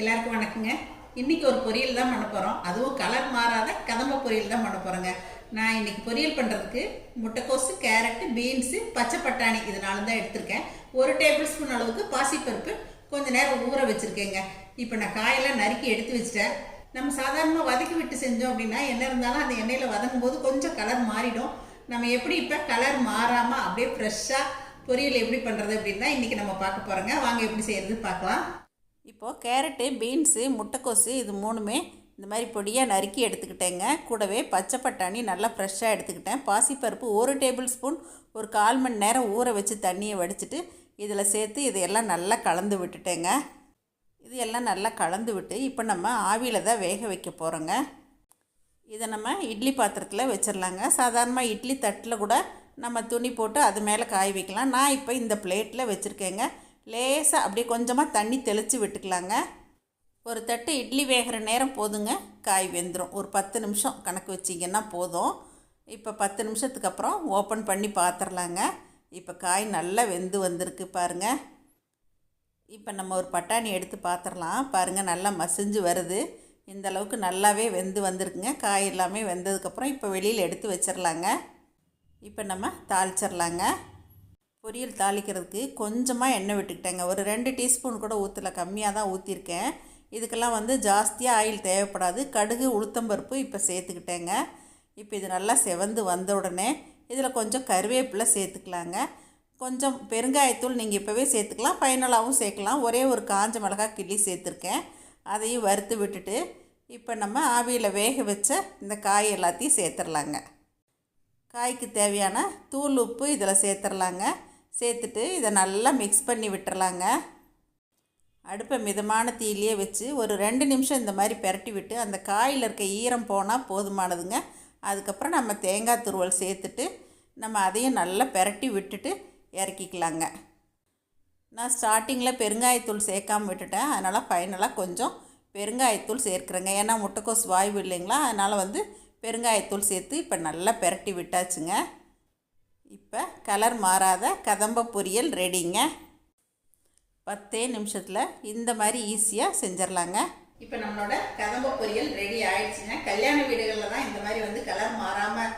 எல்லாருக்கும் வணக்கங்க. இன்னைக்கு ஒரு பொரியல் தான் பண்ண போகிறோம் அதுவும் கலர் மாறாத கதம்ப பொரியல் தான் பண்ண போகிறோங்க நான் இன்னைக்கு பொரியல் பண்ணுறதுக்கு முட்டைக்கோசு கேரட்டு பீன்ஸு பச்சை பட்டாணி இது நாலு தான் எடுத்திருக்கேன். ஒரு டேபிள் ஸ்பூன் அளவுக்கு பாசிப்பருப்பு கொஞ்சம் நேரம் ஊற வச்சுருக்கேங்க. இப்போ நான் காயெல்லாம் நறுக்கி எடுத்து வச்சிட்டேன். நம்ம சாதாரணமாக வதக்கி விட்டு செஞ்சோம் அப்படின்னா என்ன இருந்தாலும் அந்த எண்ணெயில் வதங்கும் போது கொஞ்சம் கலர் மாறிடும். நம்ம எப்படி இப்போ கலர் மாறாமல் அப்படியே ஃப்ரெஷ்ஷாக பொரியல் எப்படி பண்ணுறது அப்படின்னு தான் இன்றைக்கி நம்ம பார்க்க போகிறோங்க வாங்க எப்படி செய்கிறது பார்க்கலாம். இப்போது கேரட்டு பீன்ஸு முட்டைக்கோசு இது மூணுமே இந்த மாதிரி பொடியாக நறுக்கி எடுத்துக்கிட்டேங்க. கூடவே பச்சை பட்டாணி நல்லா ஃப்ரெஷ்ஷாக எடுத்துக்கிட்டேன். பாசிப்பருப்பு ஒரு டேபிள் ஸ்பூன் ஒரு கால் மணி நேரம் ஊற வச்சு தண்ணியை வடிச்சிட்டு இதில் சேர்த்து இதையெல்லாம் நல்லா கலந்து விட்டுட்டேங்க. இது எல்லாம் நல்லா கலந்து விட்டு இப்போ நம்ம ஆவியில் தான் வேக வைக்க போகிறோங்க இதை நம்ம இட்லி பாத்திரத்தில் வச்சிடலாங்க சாதாரணமாக இட்லி தட்டில் கூட நம்ம துணி போட்டு அது மேலே காய வைக்கலாம். நான் இப்போ இந்த பிளேட்டில் வச்சுருக்கேங்க. லேசாக அப்படியே கொஞ்சமாக தண்ணி தெளித்து விட்டுக்கலாங்க. ஒரு தட்டு இட்லி வேகிற நேரம் போதுங்க. காய் வெந்துடும் ஒரு பத்து நிமிஷம் கணக்கு வச்சிங்கன்னா போதும். இப்போ பத்து நிமிஷத்துக்கு அப்புறம் ஓப்பன் பண்ணி பார்த்துடலாங்க இப்போ காய் நல்லா வெந்து வந்திருக்கு பாருங்கள் இப்போ நம்ம ஒரு பட்டாணி எடுத்து பார்த்துடலாம் பாருங்கள் நல்லா மசிஞ்சு வருது. இந்த அளவுக்கு நல்லாவே வெந்து வந்திருக்குங்க. காய் எல்லாமே வெந்ததுக்கப்புறம் இப்போ வெளியில் எடுத்து வச்சிடலாங்க இப்போ நம்ம தாளிச்சிடலாங்க பொரியல் தாளிக்கிறதுக்கு கொஞ்சமாக எண்ணெய் விட்டுக்கிட்டேங்க. ஒரு ரெண்டு டீஸ்பூன் கூட ஊற்றல கம்மியாக தான் ஊற்றிருக்கேன் இதுக்கெல்லாம் வந்து ஜாஸ்தியாக ஆயில் தேவைப்படாது. கடுகு உளுத்தம்பருப்பு இப்போ சேர்த்துக்கிட்டேங்க. இப்போ இது நல்லா செவந்து வந்த உடனே இதில் கொஞ்சம் கருவேப்பிலை சேர்த்துக்கலாங்க. கொஞ்சம் பெருங்காயத்தூள் நீங்கள் இப்போவே சேர்த்துக்கலாம். ஃபைனலாகவும் சேர்க்கலாம். ஒரே ஒரு காஞ்ச மிளகாய் கிள்ளி சேர்த்துருக்கேன். அதையும் வறுத்து விட்டுட்டு இப்போ நம்ம ஆவியில் வேக வச்ச இந்த காய் எல்லாத்தையும் சேர்த்துடலாங்க காய்க்கு தேவையான தூள் உப்பு இதில் சேர்த்துடலாங்க சேர்த்துட்டு இதை நல்லா மிக்ஸ் பண்ணி விட்டுறலாங்க. அடுப்பை மிதமான தீயிலேயே வச்சு ஒரு ரெண்டு நிமிஷம் இந்த மாதிரி பெரட்டி விட்டு அந்த காயில் இருக்க ஈரம் போனால் போதுமானதுங்க. அதுக்கப்புறம் நம்ம தேங்காய் துருவல் சேர்த்துட்டு நம்ம அதையும் நல்லா பெரட்டி விட்டுட்டு இறக்கிக்கலாங்க. நான் ஸ்டார்டிங்கில் பெருங்காயத்தூள் சேர்க்காம விட்டுட்டேன். அதனால் ஃபைனலாக கொஞ்சம் பெருங்காயத்தூள் சேர்க்குறேங்க. ஏன்னா முட்டைக்கோஸ் வாய்வு இல்லைங்களா? அதனால் வந்து பெருங்காயத்தூள் சேர்த்து இப்போ நல்லா பெரட்டி விட்டாச்சுங்க. இப்போ கலர் மாறாத கதம்ப பொரியல் ரெடிங்க பத்தே நிமிஷத்தில் இந்த மாதிரி ஈஸியாக செஞ்சிடலாங்க இப்போ நம்மளோட கதம்ப பொரியல் ரெடி ஆயிடுச்சுன்னா கல்யாண வீடுகளில் தான் இந்த மாதிரி வந்து கலர் மாறாமல்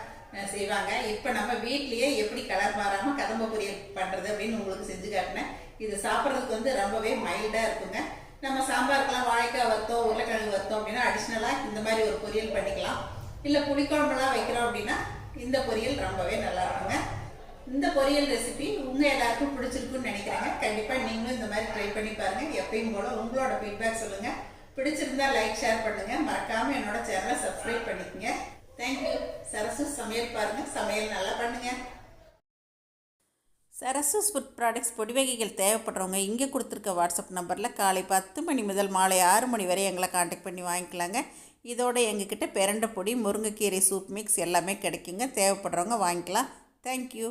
செய்வாங்க. இப்போ நம்ம வீட்லேயே எப்படி கலர் மாறாமல் கதம்ப பொரியல் பண்ணுறது அப்படின்னு உங்களுக்கு செஞ்சு காட்டினேன் இது சாப்பிட்றதுக்கு வந்து ரொம்பவே மைல்டாக இருக்குங்க. நம்ம சாம்பாருக்கெல்லாம் வாழைக்காய் வத்தோம் உருளைக்கிழங்கு வத்தோம் அப்படின்னா அடிஷ்னலாக இந்த மாதிரி ஒரு பொரியல் பண்ணிக்கலாம். இல்லை புளிக்குழம்புலாம் வைக்கிறோம் அப்படின்னா இந்த பொரியல் ரொம்பவே நல்லா இருக்குங்க இந்த பொரியல் ரெசிபி உங்கள் எல்லாருக்கும் பிடிச்சிருக்குன்னு நினைக்கிறேங்க. கண்டிப்பாக நீங்களும் இந்த மாதிரி ட்ரை பண்ணி பாருங்கள் எப்பயும் போல உங்களோட ஃபீட்பேக் சொல்லுங்கள் பிடிச்சிருந்தா லைக் ஷேர் பண்ணுங்கள் மறக்காமல் என்னோட சேனலை சப்ஸ்கிரைப் பண்ணிக்கோங்க. தேங்க்யூ சரசு சமையல் பாருங்கள் சமையல் நல்லா பண்ணுங்கள் சரஸ்வஸ் ஃபுட் ப்ராடக்ட்ஸ் பொடி வகைகள் தேவைப்படுறவங்க இங்கே கொடுத்துருக்க வாட்ஸ்அப் நம்பரில் காலை பத்து மணி முதல் மாலை ஆறு மணி வரை எங்களை காண்டாக்ட் பண்ணி வாங்கிக்கலாங்க. இதோட எங்ககிட்ட பிரண்டை பொடி முருங்கைக்கீரை சூப் மிக்ஸ் எல்லாமே கிடைக்குங்க. தேவைப்படுறவங்க வாங்கிக்கலாம். தேங்க்யூ